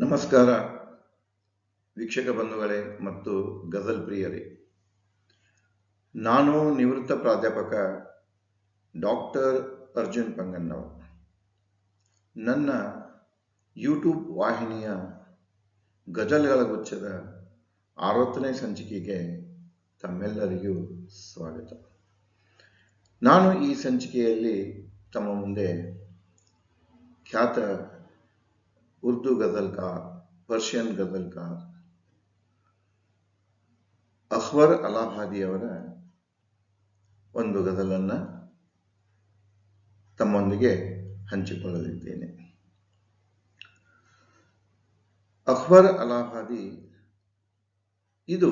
ನಮಸ್ಕಾರ, ವೀಕ್ಷಕ ಬಂಧುಗಳೇ ಮತ್ತು ಗಜಲ್ ಪ್ರಿಯರೇ. ನಾನು ನಿವೃತ್ತ ಪ್ರಾಧ್ಯಾಪಕ ಡಾಕ್ಟರ್ ಅರ್ಜುನ್ ಪಂಗನ್ನವ ನನ್ನ ಯೂಟ್ಯೂಬ್ ವಾಹಿನಿಯ ಗಜಲ್ಗಳ ಗುಚ್ಛದ ಅರವತ್ತನೇ ಸಂಚಿಕೆಗೆ ತಮ್ಮೆಲ್ಲರಿಗೂ ಸ್ವಾಗತ. ನಾನು ಈ ಸಂಚಿಕೆಯಲ್ಲಿ ತಮ್ಮ ಮುಂದೆ ಖ್ಯಾತ ಉರ್ದು ಗಜಲ್ಕಾರ್ ಪರ್ಷಿಯನ್ ಗಜಲ್ಕಾರ್ ಅಖ್ಬರ್ ಅಲಾಹಾದಿಯವರ ಒಂದು ಗಜಲನ್ನು ತಮ್ಮೊಂದಿಗೆ ಹಂಚಿಕೊಳ್ಳಲಿದ್ದೇನೆ. ಅಖ್ಬರ್ ಅಲಾಹಾದಿ, ಇದು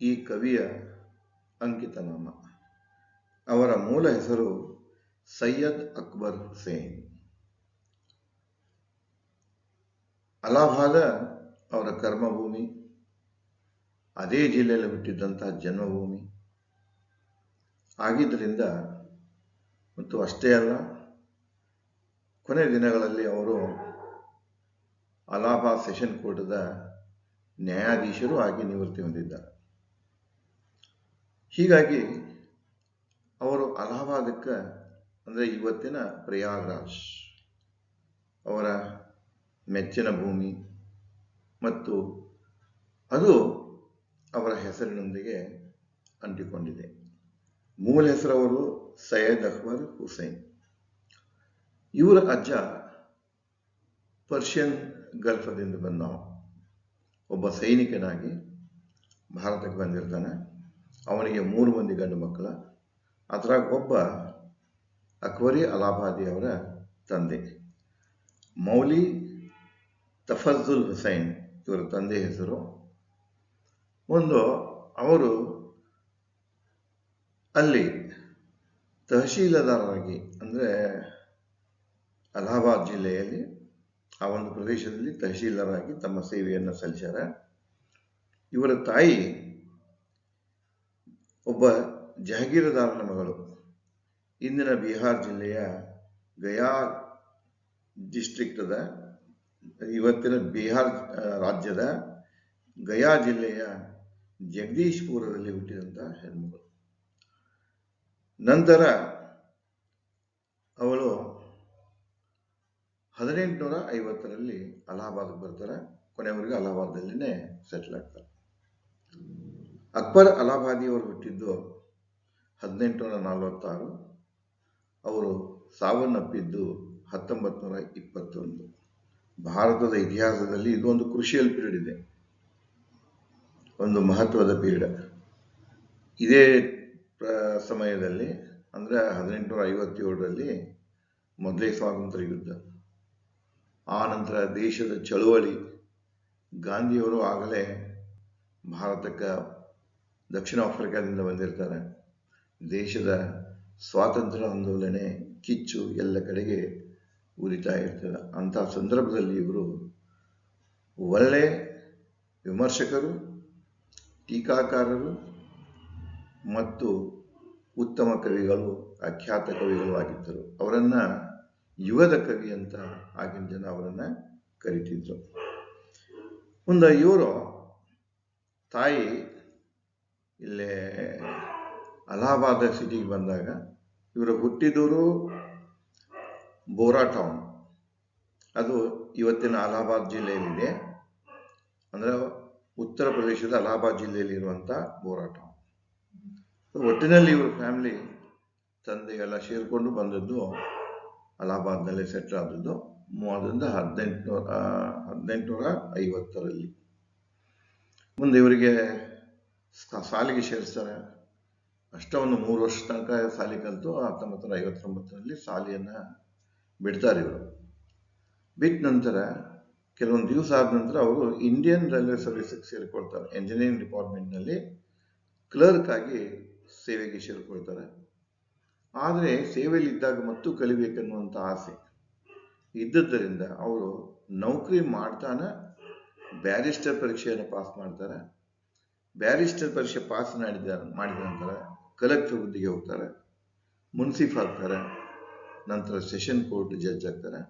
ಈ ಕವಿಯ ಅಂಕಿತನಾಮ. ಅವರ ಮೂಲ ಹೆಸರು ಸೈಯದ್ ಅಕ್ಬರ್ ಹುಸೇನ್. ಅಲಾಹಾದ ಅವರ ಕರ್ಮಭೂಮಿ, ಅದೇ ಜಿಲ್ಲೆಯಲ್ಲಿ ಹುಟ್ಟಿದ್ದಂತಹ ಜನ್ಮಭೂಮಿ. ಆಗಿದ್ದರಿಂದ, ಮತ್ತು ಅಷ್ಟೇ ಅಲ್ಲ, ಕೊನೆ ದಿನಗಳಲ್ಲಿ ಅವರು ಅಲಹಾಬಾದ್ ಸೆಷನ್ ಕೋರ್ಟದ ನ್ಯಾಯಾಧೀಶರು ಆಗಿ ನಿವೃತ್ತಿ ಹೊಂದಿದ್ದಾರೆ. ಹೀಗಾಗಿ, ಅವರು ಅಲಹಾಬಾದಕ್ಕೆ, ಅಂದರೆ ಇವತ್ತಿನ ಪ್ರಯಾಗ್ರಾಜ್ ಅವರ ಮೆಚ್ಚಿನ ಭೂಮಿ ಮತ್ತು ಅದು ಅವರ ಹೆಸರಿನೊಂದಿಗೆ ಅಂಟಿಕೊಂಡಿದೆ. ಮೂಲ ಹೆಸರವರು ಸೈಯದ್ ಅಕ್ಬರ್ ಹುಸೈನ್. ಇವರ ಅಜ್ಜ ಪರ್ಷಿಯನ್ ಗಲ್ಫದಿಂದ ಬಂದ ಒಬ್ಬ ಸೈನಿಕನಾಗಿ ಭಾರತಕ್ಕೆ ಬಂದಿರ್ತಾನೆ. ಅವನಿಗೆ ಮೂರು ಮಂದಿ ಗಂಡು ಮಕ್ಕಳ, ಅದರಾಗ ಒಬ್ಬ ಅಕ್ಬರಿ ಅಲಾಬಾದಿ ಅವರ ತಂದೆ. ಮೌಲಿ ತಫಜುಲ್ ಹುಸೈನ್, ಇವರ ತಂದೆ ಹೆಸರು. ಒಂದು, ಅವರು ಅಲ್ಲಿ ತಹಶೀಲದಾರರಾಗಿ, ಅಂದರೆ ಅಲಹಾಬಾದ್ ಜಿಲ್ಲೆಯಲ್ಲಿ, ಆ ಒಂದು ಪ್ರದೇಶದಲ್ಲಿ ತಹಶೀಲರಾಗಿ ತಮ್ಮ ಸೇವೆಯನ್ನು ಸಲ್ಲಿಸ್ಯಾರ. ಇವರ ತಾಯಿ ಒಬ್ಬ ಜಹಗೀರದಾರನ ಮಗಳು. ಇಂದಿನ ಬಿಹಾರ್ ಜಿಲ್ಲೆಯ ಗಯಾ ಡಿಸ್ಟ್ರಿಕ್ಟದ ಇವತ್ತಿನ ಬಿಹಾರ್ ರಾಜ್ಯದ ಗಯಾ ಜಿಲ್ಲೆಯ ಜಗದೀಶ್ಪುರದಲ್ಲಿ ಹುಟ್ಟಿದಂತಹ ಹೆಣ್ಮಗಳು. ನಂತರ ಅವಳು ಹದಿನೆಂಟುನೂರ ಐವತ್ತರಲ್ಲಿ ಅಲಹಾಬಾದ್ಗೆ ಬರ್ತಾರೆ. ಕೊನೆವರೆಗೆ ಅಲಹಾಬಾದಲ್ಲಿನೇ ಸೆಟ್ಲ್ ಆಗ್ತಾರೆ. ಅಕ್ಬರ್ ಅಲಹಾಬಾದಿಯವರು ಹುಟ್ಟಿದ್ದು ಹದಿನೆಂಟುನೂರ ನಲವತ್ತಾರು ಅವರು ಸಾವನ್ನಪ್ಪಿದ್ದು ಹತ್ತೊಂಬತ್ತು ನೂರ ಇಪ್ಪತ್ತೊಂದು ಭಾರತದ ಇತಿಹಾಸದಲ್ಲಿ ಇದು ಒಂದು ಕ್ರುಷಿಯಲ್ ಪೀರಿಯಡ್ ಇದೆ. ಒಂದು ಮಹತ್ವದ ಪೀರಿಯಡ್ ಇದೇ ಸಮಯದಲ್ಲಿ ಅಂದರೆ ಹದಿನೆಂಟುನೂರ ಐವತ್ತೇಳರಲ್ಲಿ ಮೊದಲೇ ಸ್ವಾತಂತ್ರ್ಯ ಯುದ್ಧ. ಆ ನಂತರ ದೇಶದ ಚಳುವಳಿ. ಗಾಂಧಿಯವರು ಆಗಲೇ ಭಾರತಕ್ಕೆ ದಕ್ಷಿಣ ಆಫ್ರಿಕಾದಿಂದ ಬಂದಿರ್ತಾರೆ. ದೇಶದ ಸ್ವಾತಂತ್ರ್ಯ ಆಂದೋಲನೆ, ಕಿಚ್ಚು ಎಲ್ಲ ಕಡೆಗೆ ಉರಿತಾ ಇರ್ತದೆ. ಅಂಥ ಸಂದರ್ಭದಲ್ಲಿ ಇವರು ಒಳ್ಳೆಯ ವಿಮರ್ಶಕರು, ಟೀಕಾಕಾರರು ಮತ್ತು ಉತ್ತಮ ಕವಿಗಳು, ಅಖ್ಯಾತ ಕವಿಗಳು ಆಗಿದ್ದರು. ಅವರನ್ನು ಯುಗದ ಕವಿ ಅಂತ ಆಗಿನ ಜನ ಅವರನ್ನು ಕರಿತಿದ್ರು. ಮುಂದೆ ಇವರು ತಾಯಿ ಇಲ್ಲೇ ಅಲಹಾಬಾದ ಸಿಟಿಗೆ ಬಂದಾಗ ಇವರು ಹುಟ್ಟಿದವರು ಬೋರಾ ಟೌನ್. ಅದು ಇವತ್ತಿನ ಅಲಹಾಬಾದ್ ಜಿಲ್ಲೆಯಲ್ಲಿದೆ. ಅಂದರೆ ಉತ್ತರ ಪ್ರದೇಶದ ಅಲಹಾಬಾದ್ ಜಿಲ್ಲೆಯಲ್ಲಿರುವಂಥ ಬೋರಾ ಟೌನ್. ಒಟ್ಟಿನಲ್ಲಿ ಇವರು ಫ್ಯಾಮಿಲಿ ತಂದೆಗೆಲ್ಲ ಸೇರಿಕೊಂಡು ಬಂದದ್ದು ಅಲಹಾಬಾದ್ನಲ್ಲೇ ಸೆಟ್ಲ್ ಆದದ್ದು ಮೂವತ್ತರಿಂದ ಹದಿನೆಂಟುನೂರ ಹದಿನೆಂಟುನೂರ ಐವತ್ತರಲ್ಲಿ. ಮುಂದೆ ಇವರಿಗೆ ಸಾಲಿಗೆ ಸೇರಿಸ್ತಾರೆ. ಅಷ್ಟೊಂದು ಮೂರು ವರ್ಷ ತನಕ ಸಾಲಿ ಕಲಿತು ಹತ್ತೊಂಬತ್ತು ಐವತ್ತೊಂಬತ್ತರಲ್ಲಿ ಸಾಲಿಯನ್ನು ಬಿಡ್ತಾರೆ ಇವರು. ಬಿಟ್ಟ ನಂತರ ಕೆಲವೊಂದು ದಿವಸ ಆದ ನಂತರ ಅವರು ಇಂಡಿಯನ್ ರೈಲ್ವೆ ಸರ್ವಿಸಿಗೆ ಸೇರಿಕೊಳ್ತಾರೆ. ಎಂಜಿನಿಯರಿಂಗ್ ಡಿಪಾರ್ಟ್ಮೆಂಟ್ನಲ್ಲಿ ಕ್ಲರ್ಕ್ ಆಗಿ ಸೇವೆಗೆ ಸೇರಿಕೊಳ್ತಾರೆ. ಆದರೆ ಸೇವೆಯಲ್ಲಿ ಇದ್ದಾಗ ಮತ್ತು ಕಲಿಬೇಕನ್ನುವಂಥ ಆಸೆ. ಇದ್ದದ್ದರಿಂದ ಅವರು ನೌಕರಿ ಮಾಡ್ತಾನೆ, ಬ್ಯಾರಿಸ್ಟರ್ ಪರೀಕ್ಷೆಯನ್ನು ಪಾಸ್ ಮಾಡ್ತಾರೆ. ಬ್ಯಾರಿಸ್ಟರ್ ಪರೀಕ್ಷೆ ಪಾಸ್ ಮಾಡಿದ ಮಾಡಿದ ನಂತರ ಕಲೆಕ್ಟರ್ ಹುದ್ದೆಗೆ ಹೋಗ್ತಾರೆ. ಮುನ್ಸಿಫ್ ಆಗ್ತಾರೆ. ನಂತರ ಸೆಷನ್ ಕೋರ್ಟ್ ಜಡ್ಜ್ ಆಗ್ತಾರೆ.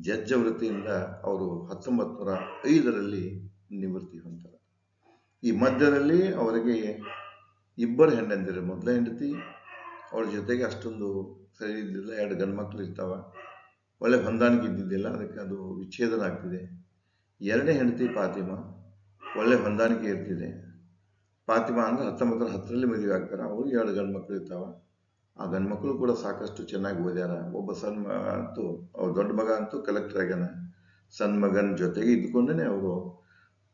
ಜಡ್ಜ ವೃತ್ತಿಯಿಂದ ಅವರು ಹತ್ತೊಂಬತ್ತು ನೂರ ಐದರಲ್ಲಿ ನಿವೃತ್ತಿ ಹೊಂದ್ತಾರೆ. ಈ ಮಧ್ಯದಲ್ಲಿ ಅವರಿಗೆ ಇಬ್ಬರು ಹೆಂಡಂದಿರು ಮೊದಲ ಹೆಂಡತಿ, ಅವ್ರ ಜೊತೆಗೆ ಅಷ್ಟೊಂದು ಸರಿ ಇದ್ದಿಲ್ಲ. ಎರಡು ಗಂಡು ಮಕ್ಕಳು ಇರ್ತಾವ. ಒಳ್ಳೆ ಹೊಂದಾಣಿಕೆ ಇದ್ದಿದ್ದಿಲ್ಲ. ಅದಕ್ಕೆ ಅದು ವಿಚ್ಛೇದನ ಆಗ್ತಿದೆ. ಎರಡನೇ ಹೆಂಡತಿ ಪಾತಿಮ, ಒಳ್ಳೆ ಹೊಂದಾಣಿಕೆ ಇರ್ತಿದೆ. ಪಾತಿಮ ಅಂದ್ರೆ ಹತ್ತೊಂಬತ್ತರ ಹತ್ತರಲ್ಲಿ ಮದುವೆ ಆಗ್ತಾರೆ. ಅವರು ಎರಡು ಗಂಡು ಮಕ್ಕಳು ಇರ್ತಾವ. ಆ ಗಂಡು ಮಕ್ಕಳು ಕೂಡ ಸಾಕಷ್ಟು ಚೆನ್ನಾಗಿ ಓದ್ಯಾರ. ಒಬ್ಬ ಸಣ್ಣ ಅಂತೂ, ಅವ್ರ ದೊಡ್ಡ ಮಗ ಅಂತೂ ಕಲೆಕ್ಟರ್ ಆಗ್ಯಾನ. ಸಣ್ಣ ಮಗನ ಜೊತೆಗೆ ಇದ್ದುಕೊಂಡೇ ಅವರು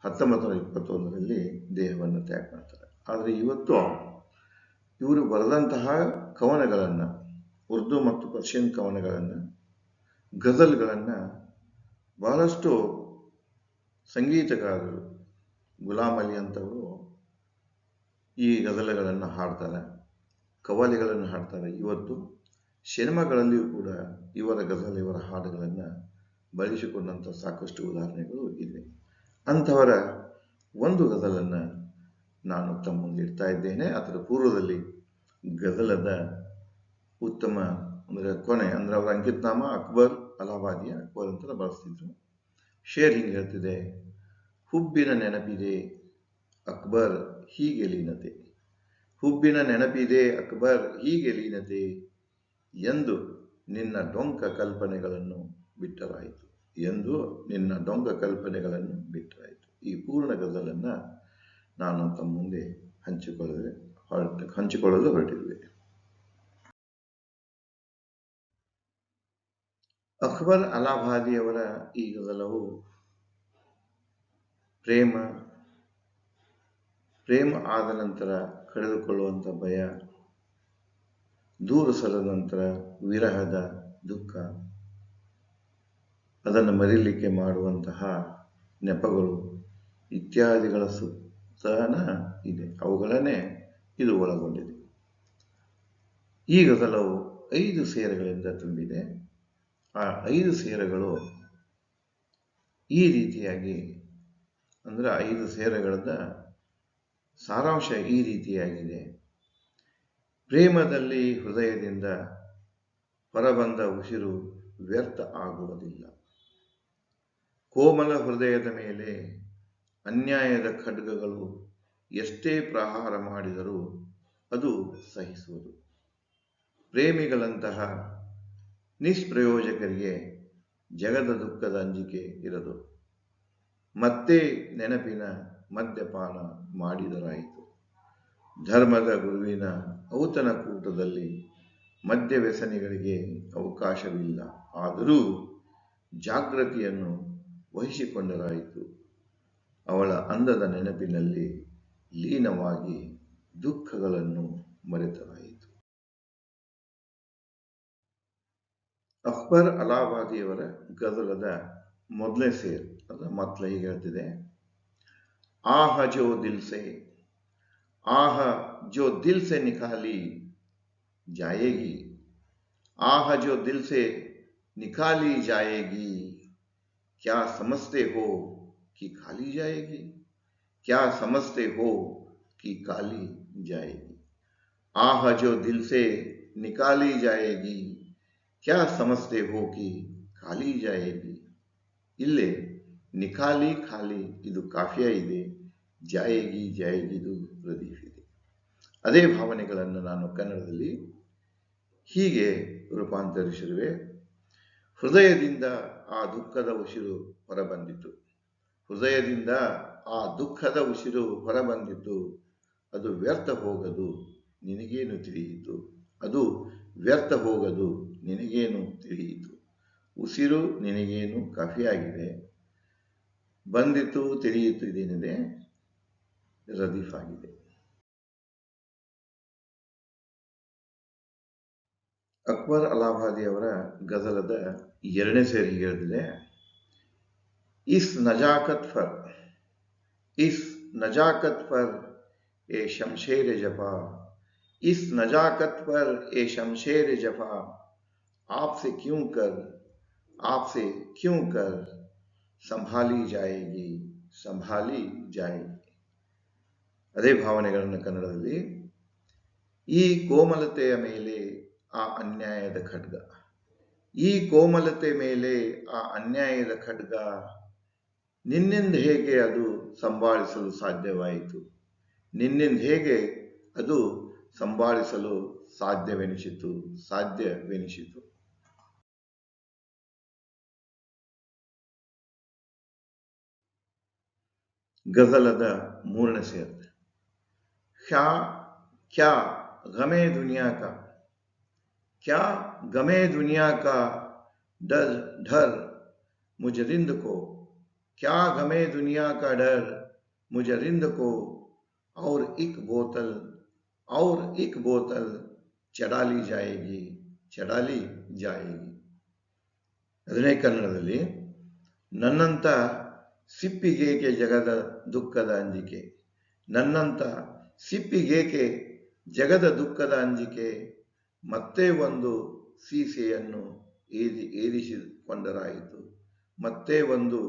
ಹತ್ತೊಂಬತ್ತು ನೂರ ಇಪ್ಪತ್ತೊಂದರಲ್ಲಿ ದೇಹವನ್ನು ತ್ಯಾಗ ಮಾಡ್ತಾರೆ. ಆದರೆ ಇವತ್ತು ಇವರು ಬರೆದಂತಹ ಕವನಗಳನ್ನು, ಉರ್ದು ಮತ್ತು ಪರ್ಷಿಯನ್ ಕವನಗಳನ್ನು, ಗಜಲ್ಗಳನ್ನು ಬಹಳಷ್ಟು ಸಂಗೀತಗಾರರು ಗುಲಾಮ್ ಅಲಿ ಅಂತವರು ಈ ಗಜಲಗಳನ್ನು ಹಾಡ್ತಾರೆ. ಕವಾಲಿಗಳನ್ನು ಹಾಡ್ತಾರೆ. ಇವತ್ತು ಸಿನಿಮಾಗಳಲ್ಲಿಯೂ ಕೂಡ ಇವರ ಗಜಲ್, ಇವರ ಹಾಡುಗಳನ್ನು ಬಳಸಿಕೊಂಡಂಥ ಸಾಕಷ್ಟು ಉದಾಹರಣೆಗಳು ಇವೆ. ಅಂಥವರ ಒಂದು ಗಜಲನ್ನು ನಾನು ತಮ್ಮ ಮುಂದೆ ಇಡ್ತಾ ಇದ್ದೇನೆ. ಅದರ ಪೂರ್ವದಲ್ಲಿ ಗಜಲದ ಉತ್ತಮ ಅಂದರೆ ಕೊನೆ ಅಂದರೆ ಅವರ ಅಂಕಿತನಾಮ ಅಕ್ಬರ್ ಅಲಹಾಬಾದಿಯ ಅಕ್ಬರ್ ಅಂತ ಬಳಸ್ತಿದ್ರು. ಶೇರ್ ಹಿಂಗೆ ಹೇಳ್ತಿದೆ, ಹುಬ್ಬಿನ ನೆನಪಿದೆ ಅಕ್ಬರ್, ಹೀಗೆ ಲೀನತೆ. ಹುಬ್ಬಿನ ನೆನಪಿದೆ ಅಕ್ಬರ್, ಹೀಗೆ ಲೀನತೆ ಎಂದು ನಿನ್ನ ಡೊಂಕ ಕಲ್ಪನೆಗಳನ್ನು ಬಿಟ್ಟರಾಯಿತು ಎಂದು ನಿನ್ನ ಡೊಂಕ ಕಲ್ಪನೆಗಳನ್ನು ಬಿಟ್ಟರಾಯಿತು ಈ ಪೂರ್ಣ ಗದಲನ್ನು ನಾನು ತಮ್ಮ ಮುಂದೆ ಹಂಚಿಕೊಳ್ಳದೆ ಹೊರಟ, ಹಂಚಿಕೊಳ್ಳಲು ಹೊರಟಿರುವೆ ಅಕ್ಬರ್ ಅಲಾಭಾದಿಯವರ ಈ ಗದಲವು ಪ್ರೇಮ ಪ್ರೇಮ ಆದ ನಂತರ ಕಳೆದುಕೊಳ್ಳುವಂಥ ಭಯ, ದೂರ ಸರದ ನಂತರ ವಿರಹದ ದುಃಖ, ಅದನ್ನು ಮರೀಲಿಕ್ಕೆ ಮಾಡುವಂತಹ ನೆಪಗಳು ಇತ್ಯಾದಿಗಳ ಸುತ್ತಾನ ಇದೆ. ಅವುಗಳನ್ನೇ ಇದು ಒಳಗೊಂಡಿದೆ. ಈ ಗದಲವು ಐದು ಸೇರುಗಳಿಂದ ತುಂಬಿದೆ. ಆ ಐದು ಸೇರುಗಳು ಈ ರೀತಿಯಾಗಿ ಅಂದರೆ ಐದು ಸೇರುಗಳದ ಸಾರಾಂಶ ಈ ರೀತಿಯಾಗಿದೆ. ಪ್ರೇಮದಲ್ಲಿ ಹೃದಯದಿಂದ ಹೊರಬಂದ ಉಸಿರು ವ್ಯರ್ಥ ಆಗುವುದಿಲ್ಲ. ಕೋಮಲ ಹೃದಯದ ಮೇಲೆ ಅನ್ಯಾಯದ ಖಡ್ಗಗಳು ಎಷ್ಟೇ ಪ್ರಹಾರ ಮಾಡಿದರೂ ಅದು ಸಹಿಸುವುದು. ಪ್ರೇಮಿಗಳಂತಹ ನಿಷ್ಪ್ರಯೋಜಕರಿಗೆ ಜಗದ ದುಃಖದ ಅಂಜಿಕೆ ಇರದು. ಮತ್ತೆ ನೆನಪಿನ ಮದ್ಯಪಾನ ಮಾಡಿದರಾಯಿತು. ಧರ್ಮದ ಗುರುವಿನ ಔತನ ಕೂಟದಲ್ಲಿ ಮದ್ಯವ್ಯಸನಿಗಳಿಗೆ ಅವಕಾಶವಿಲ್ಲ. ಆದರೂ ಜಾಗೃತಿಯನ್ನು ವಹಿಸಿಕೊಂಡರಾಯಿತು. ಅವಳ ಅಂದದ ನೆನಪಿನಲ್ಲಿ ಲೀನವಾಗಿ ದುಃಖಗಳನ್ನು ಮರೆತರಾಯಿತು. ಅಕ್ಬರ್ ಅಲಾಬಾದಿಯವರ ಗದಲದ ಮೊದಲೇ ಸೇರ್ ಅದರ ಮತ್ಲ ಹೀಗೆ ಹೇಳ್ತಿದೆ. ಆಹ ಜೋ ದಿಲ್ ಸೆ ಆಹ ಜೋ ದಿಲ್ से निकाली जाएगी आह जो दिल से निकाली जाएगी क्या समझते हो कि खाली जाएगी क्या समझते हो कि काली जाएगी आह जो दिल से निकाली जाएगी क्या समझते हो कि ಖಾಲಿ ಜಾಯೇಗಿ ಇಲ್ಲೇ ನಿಖಾಲಿ ಖಾಲಿ ಇದು ಕಾಫಿಯ ಇದೆ ಜಾಯೇಗಿ ಜಾಯಗಿದು ಇದು ಪ್ರದೀಪ್ ಇದೆ ಅದೇ ಭಾವನೆಗಳನ್ನು ನಾನು ಕನ್ನಡದಲ್ಲಿ ಹೀಗೆ ರೂಪಾಂತರಿಸಿರುವೆ. ಹೃದಯದಿಂದ ಆ ದುಃಖದ ಉಸಿರು ಹೊರಬಂದಿತು ಹೃದಯದಿಂದ ಆ ದುಃಖದ ಉಸಿರು ಹೊರಬಂದಿತು ಅದು ವ್ಯರ್ಥ ಹೋಗದು ನಿನಗೇನು ತಿಳಿಯಿತು? ಅದು ವ್ಯರ್ಥ ಹೋಗದು ನಿನಗೇನು ತಿಳಿಯಿತು? ಉಸಿರು ನಿನಗೇನು ಕಾಫಿಯಾಗಿದೆ? ಬಂದಿತು, ತಿಳಿಯಿತು ಇದೇನಿದೆ? ರದೀಫ್ ಆಗಿದೆ ಅಕ್ಬರ್ ಅಲಾಹಾದಿ ಅವರ ಗಜಲದ ಎರಡನೇ ಸೇರಿ ಹೇಳ್ತಿದೆ ಇಸ್ ನಜಾಕತ್ ಫರ್ ಇಸ್ ನಜಾಕತ್ ಫರ್ ಎ ಶಂಶೇರ್ ಜಫಾ इस नजाकत पर ए शमशेर जफा आपसे क्यों कर आपसे क्यों कर ಸಂಭಾಲಿ ಜಾಯೇಗಿ ಸಂಭಾಲಿ ಜಾಯೇಗಿ ಅದೇ ಭಾವನೆಗಳನ್ನು ಕನ್ನಡದಲ್ಲಿ. ಈ ಕೋಮಲತೆಯ ಮೇಲೆ ಆ ಅನ್ಯಾಯದ ಖಡ್ಗ. ಈ ಕೋಮಲತೆ ಮೇಲೆ ಆ ಅನ್ಯಾಯದ ಖಡ್ಗ. ನಿನ್ನಿಂದ ಹೇಗೆ ಅದು ಸಂಭಾಳಿಸಲು ಸಾಧ್ಯವಾಯಿತು? ನಿನ್ನಿಂದ ಹೇಗೆ ಅದು ಸಂಭಾಳಿಸಲು ಸಾಧ್ಯವೆನಿಸಿತು? ಸಾಧ್ಯವೆನಿಸಿತು. ಗಜಲದ ಮೂರನೇ ಸೇರ್ क्या क्या गमे दुनिया का क्या गमे दुनिया का डर डर मुझे रिंद को क्या गमे दुनिया का डर मुझे रिंद को और एक बोतल और एक बोतल चढ़ा ली जाएगी ಚಡಾ ಲಿ ಜಾಯೇಗಿ ಅದನ್ನೇ ಕನ್ನಡದಲ್ಲಿ ನನ್ನಂಥ ಸಿಪ್ಪಿಗೇಕೆ ಜಗದ ದುಃಖದ ಅಂಜಿಕೆ ನನ್ನಂಥ ಸಿಪ್ಪಿಗೇಕೆ ಜಗದ ದುಃಖದ ಅಂಜಿಕೆ ಮತ್ತೆ ಒಂದು ಸೀಸೆಯನ್ನು ಏರಿ ಏರಿಸಿಕೊಂಡರಾಯಿತು ಮತ್ತೆ ಒಂದು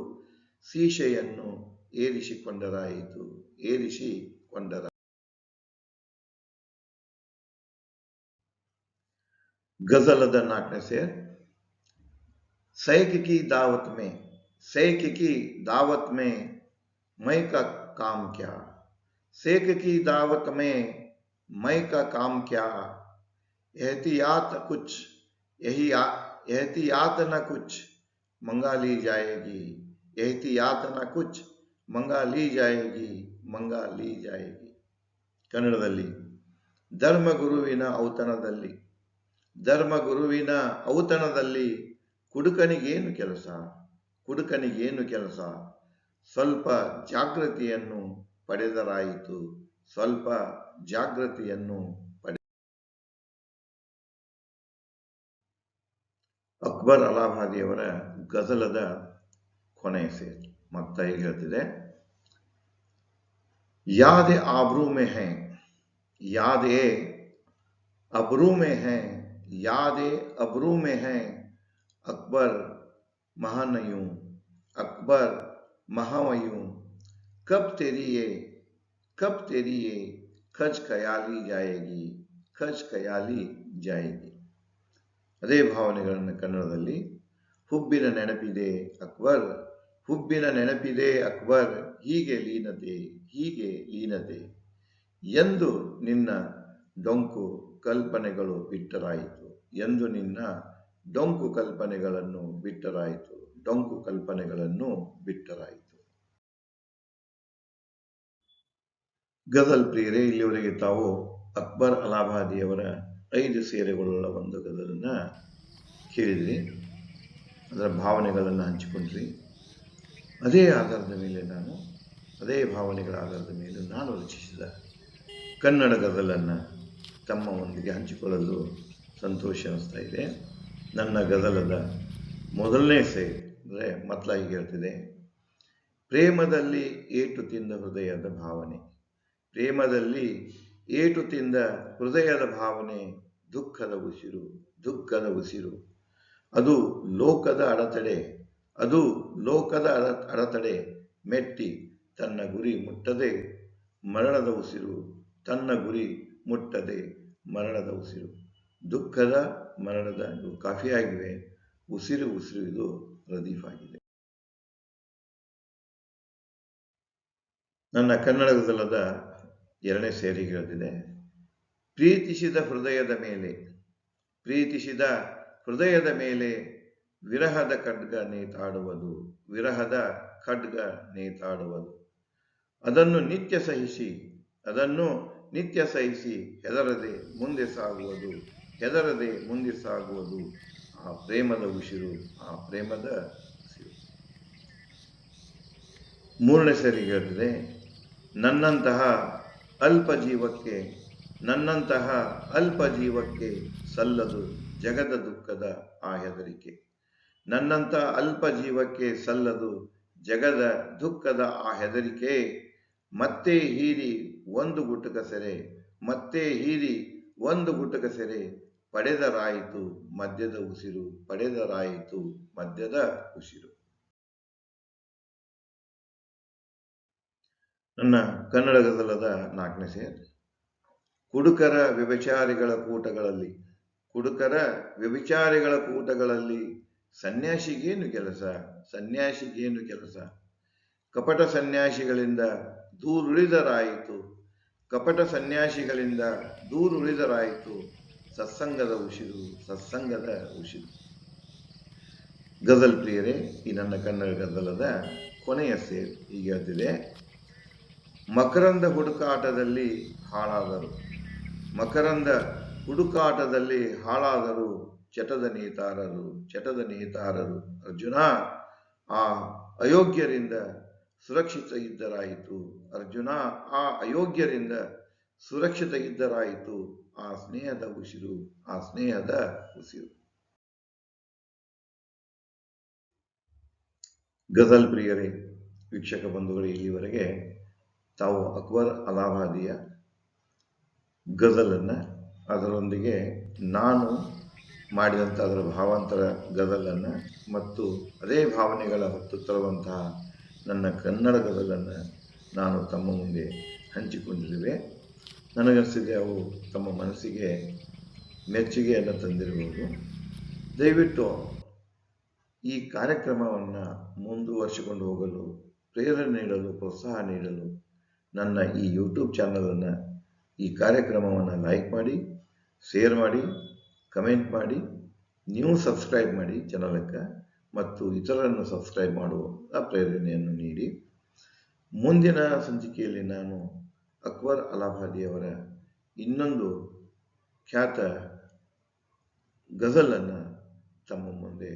ಸೀಸೆಯನ್ನು ಏರಿಸಿಕೊಂಡರಾಯಿತು ಏರಿಸಿಕೊಂಡರ गजलद नाकने से सैक की दावत में सैक की दावत में मैं का काम क्या सेक की दावत में मैं का काम क्या एहतियात कुछ यही एहतियात न कुछ मंगा ली जाएगी एहतियात न कुछ मंगा ली जाएगी ಮಂಗಾ ಲೀ ಜಾಯೇಗಿ ಕನ್ನಡದಲ್ಲಿ ಧರ್ಮಗುರುವಿನ ಔತಣದಲ್ಲಿ ಧರ್ಮಗುರುವಿನ ಔತಣದಲ್ಲಿ ಕುಡುಕನಿಗೇನು ಕೆಲಸ ಕುಡುಕನಿಗೇನು ಕೆಲಸ ಸ್ವಲ್ಪ ಜಾಗೃತಿಯನ್ನು ಪಡೆದರಾಯಿತು ಸ್ವಲ್ಪ ಜಾಗೃತಿಯನ್ನು ಪಡೆ ಅಕ್ಬರ್ ಅಲಾಹಾದಿಯವರ ಗಜಲದ ಕೊನೆಯ ಸೇರಿ ಮತ್ತ ಹೇಗೆ ಹೇಳ್ತಿದೆ ಯಾದೆ ಆಬ್ರೂ ಮೇ ಹೈ ಯಾದೆ अबरू में है यादे अबरू में है अकबर महानयूं अकबर महामयूं कब तेरी ये कब तेरी ये खज कयाली जाएगी ಖಜ್ ಕಯಾಲಿ ಜಾಯಿಗಿ ಅದೇ ಭಾವನೆಗಳನ್ನು ಕನ್ನಡದಲ್ಲಿ ಹುಬ್ಬಿನ ನೆನಪಿದೆ ಅಕ್ಬರ್ ಹುಬ್ಬಿನ ನೆನಪಿದೆ ಅಕ್ಬರ್ ಹೀಗೆ ಲೀನತೆ ಹೀಗೆ ಲೀನತೆ ಎಂದು ನಿನ್ನ ಡೊಂಕು ಕಲ್ಪನೆಗಳು ಬಿಟ್ಟರಾಯಿತು ಎಂದು ನಿನ್ನ ಡೊಂಕು ಕಲ್ಪನೆಗಳನ್ನು ಬಿಟ್ಟರಾಯಿತು ಡೊಂಕು ಕಲ್ಪನೆಗಳನ್ನು ಬಿಟ್ಟರಾಯಿತು ಗಜಲ್ ಪ್ರಿಯರೇ ಇಲ್ಲಿವರೆಗೆ ತಾವು ಅಕ್ಬರ್ ಅಲಾಬಾದಿಯವರ ಐದು ಸೇರೆಗಳುಳ್ಳ ಒಂದು ಗದಲನ್ನು ಕೇಳಿದ್ರಿ. ಅದರ ಭಾವನೆಗಳನ್ನು ಹಂಚಿಕೊಂಡ್ರಿ. ಅದೇ ಆಧಾರದ ಮೇಲೆ ನಾನು, ಅದೇ ಭಾವನೆಗಳ ಆಧಾರದ ಮೇಲೆ ನಾನು ರಚಿಸಿದ ಕನ್ನಡ ಗದಲನ್ನು ತಮ್ಮ ಒಂದಿಗೆ ಹಂಚಿಕೊಳ್ಳಲು ಸಂತೋಷ ಅನಿಸ್ತಾ ಇದೆ. ನನ್ನ ಗದಲದ ಮೊದಲನೇ ಸೇ, ಅಂದರೆ ಮತ್ಲಾಗಿ ಹೀಗೆ ಹೇಳ್ತಿದೆ ಪ್ರೇಮದಲ್ಲಿ ಏಟು ತಿಂದ ಹೃದಯದ ಭಾವನೆ. ಪ್ರೇಮದಲ್ಲಿ ಏಟು ತಿಂದ ಹೃದಯದ ಭಾವನೆ ದುಃಖದ ಉಸಿರು ದುಃಖದ ಉಸಿರು. ಅದು ಲೋಕದ ಅಡೆತಡೆ, ಅದು ಲೋಕದ ಅಡ, ಅಡೆತಡೆ. ಮೆಟ್ಟಿ ತನ್ನ ಗುರಿ ಮುಟ್ಟದೆ, ಮರಣದ ಉಸಿರು ತನ್ನ ಗುರಿ ಮುಟ್ಟದೆ, ಮರಣದ ಉಸಿರು. ದುಃಖದ, ಮರಣದ ಇವು ಕಾಫಿ ಆಗಿವೆ. ಉಸಿರು ಉಸಿರು ಇದು ಪ್ರದೀಪ್ ಆಗಿದೆ. ನನ್ನ ಕನ್ನಡದಲ್ಲದ ಎರಡನೇ ಸೇರಿಗೆ ಹೇಳ್ತಿದೆ ಪ್ರೀತಿಸಿದ ಹೃದಯದ ಮೇಲೆ, ಪ್ರೀತಿಸಿದ ಹೃದಯದ ಮೇಲೆ ವಿರಹದ ಖಡ್ಗ ನೇತಾಡುವುದು, ವಿರಹದ ಖಡ್ಗ ನೇತಾಡುವುದು. ಅದನ್ನು ನಿತ್ಯ ಸಹಿಸಿ, ಅದನ್ನು ನಿತ್ಯ ಸಹಿಸಿ ಹೆದರದೆ ಮುಂದೆ ಸಾಗುವುದು, ಹೆದರದೆ ಮುಂದೆ ಸಾಗುವುದು ಆ ಪ್ರೇಮದ ಉಸಿರು, ಆ ಪ್ರೇಮದ ಉಸಿರು. ಮೂರನೇ ಸರಿ ಹೇಳ್ತಿದೆ ನನ್ನಂತಹ ಅಲ್ಪ ಜೀವಕ್ಕೆ, ನನ್ನಂತಹ ಅಲ್ಪ ಜೀವಕ್ಕೆ ಸಲ್ಲದು ಜಗದ ದುಃಖದ ಆ ಹೆದರಿಕೆ ನನ್ನಂಥ ಅಲ್ಪ ಜೀವಕ್ಕೆ ಸಲ್ಲದು ಜಗದ ದುಃಖದ ಆ ಹೆದರಿಕೆ ಮತ್ತೆ ಹೀರಿ ಒಂದು ಗುಟುಕ ಸೆರೆ, ಮತ್ತೆ ಹೀರಿ ಒಂದು ಗುಟುಕ ಸೆರೆ, ಪಡೆದರಾಯಿತು ಮದ್ಯದ ಉಸಿರು, ಪಡೆದರಾಯಿತು ಮದ್ಯದ ಉಸಿರು. ನನ್ನ ಕನ್ನಡ ಗದಲದ ನಾಲ್ಕನೇ ಸೇರ್. ಕುಡುಕರ ವ್ಯಭಿಚಾರಿಗಳ ಕೂಟಗಳಲ್ಲಿ, ಕುಡುಕರ ವ್ಯಭಿಚಾರಿಗಳ ಕೂಟಗಳಲ್ಲಿ ಸನ್ಯಾಸಿಗೇನು ಕೆಲಸ ಸನ್ಯಾಸಿಗೇನು ಕೆಲಸ? ಕಪಟ ಸನ್ಯಾಸಿಗಳಿಂದ ದೂರುಳಿದರಾಯಿತು, ಕಪಟ ಸನ್ಯಾಸಿಗಳಿಂದ ದೂರುಳಿದರಾಯಿತು, ಸತ್ಸಂಗದ ಉಸಿರು ಸತ್ಸಂಗದ ಉಸಿರು. ಗದಲ್ ಪ್ರಿಯರೇ, ಈ ನನ್ನ ಕನ್ನಡ ಗದಲದ ಕೊನೆಯ ಸೇರ್ ಹೀಗೆ ಹೇಳ್ತಿದೆ ಮಕರಂದ ಹುಡುಕಾಟದಲ್ಲಿ ಹಾಳಾದರು. ಮಕರಂದ ಹುಡುಕಾಟದಲ್ಲಿ ಹಾಳಾದರು ಚಟದ ನೇತಾರರು ಚಟದ ನೇತಾರರು. ಅರ್ಜುನ ಆ ಅಯೋಗ್ಯರಿಂದ ಸುರಕ್ಷಿತ ಇದ್ದರಾಯಿತು. ಅರ್ಜುನ ಆ ಅಯೋಗ್ಯರಿಂದ ಸುರಕ್ಷಿತ ಇದ್ದರಾಯಿತು. ಆ ಸ್ನೇಹದ ಉಸಿರು, ಆ ಸ್ನೇಹದ ಉಸಿರು. ಗಜಲ್ ಪ್ರಿಯರೇ, ವೀಕ್ಷಕ ಬಂಧುಗಳೇ, ಇಲ್ಲಿವರೆಗೆ ತಾವು ಅಕ್ಬರ್ ಅಲಹಾಬಾದಿಯ ಗದಲನ್ನು ಅದರೊಂದಿಗೆ ನಾನು ಮಾಡಿದಂಥ ಅದರ ಭಾವಾಂತರ ಗದಲನ್ನು ಮತ್ತು ಅದೇ ಭಾವನೆಗಳ ಹೊತ್ತು ತರುವಂತಹ ನನ್ನ ಕನ್ನಡ ಗದಲನ್ನು ನಾನು ತಮ್ಮ ಮುಂದೆ ಹಂಚಿಕೊಂಡಿರುವೆ. ನನಗನಿಸಿದೆ ಅವು ತಮ್ಮ ಮನಸ್ಸಿಗೆ ಮೆಚ್ಚುಗೆಯನ್ನು ತಂದಿರಬಹುದು. ದಯವಿಟ್ಟು ಈ ಕಾರ್ಯಕ್ರಮವನ್ನು ಮುಂದುವರಿಸಿಕೊಂಡು ಹೋಗಲು ಪ್ರೇರಣೆ ನೀಡಲು, ಪ್ರೋತ್ಸಾಹ ನೀಡಲು ನನ್ನ ಈ ಯೂಟ್ಯೂಬ್ ಚಾನಲನ್ನು ಈ ಕಾರ್ಯಕ್ರಮವನ್ನು ಲೈಕ್ ಮಾಡಿ ಶೇರ್ ಮಾಡಿ ಕಮೆಂಟ್ ಮಾಡಿ, ನೀವು ಸಬ್ಸ್ಕ್ರೈಬ್ ಮಾಡಿ ಚಾನಲಕ್ಕೆ ಮತ್ತು ಇತರರನ್ನು ಸಬ್ಸ್ಕ್ರೈಬ್ ಮಾಡುವ ಪ್ರೇರಣೆಯನ್ನು ನೀಡಿ. ಮುಂದಿನ ಸಂಚಿಕೆಯಲ್ಲಿ ನಾನು ಅಕ್ಬರ್ ಅಲಹಾದಿಯವರ ಇನ್ನೊಂದು ಖ್ಯಾತ ಗಜಲನ್ನು ತಮ್ಮ ಮುಂದೆ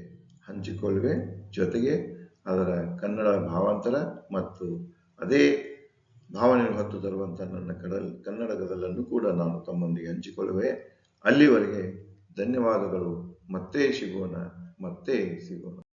ಹಂಚಿಕೊಳ್ಳುವೆ. ಜೊತೆಗೆ ಅದರ ಕನ್ನಡ ಭಾವಾಂತರ ಮತ್ತು ಅದೇ ಭಾವನೆಯನ್ನು ಹೊತ್ತು ತರುವಂಥ ನನ್ನ ಕಡಲ್ ಕನ್ನಡ ಕೂಡ ನಾನು ತಮ್ಮೊಂದಿಗೆ ಹಂಚಿಕೊಳ್ಳುವೆ. ಅಲ್ಲಿವರೆಗೆ ಧನ್ಯವಾದಗಳು. ಮತ್ತೆ ಸಿಗೋಣ ಮತ್ತೆ ಸಿಗೋಣ.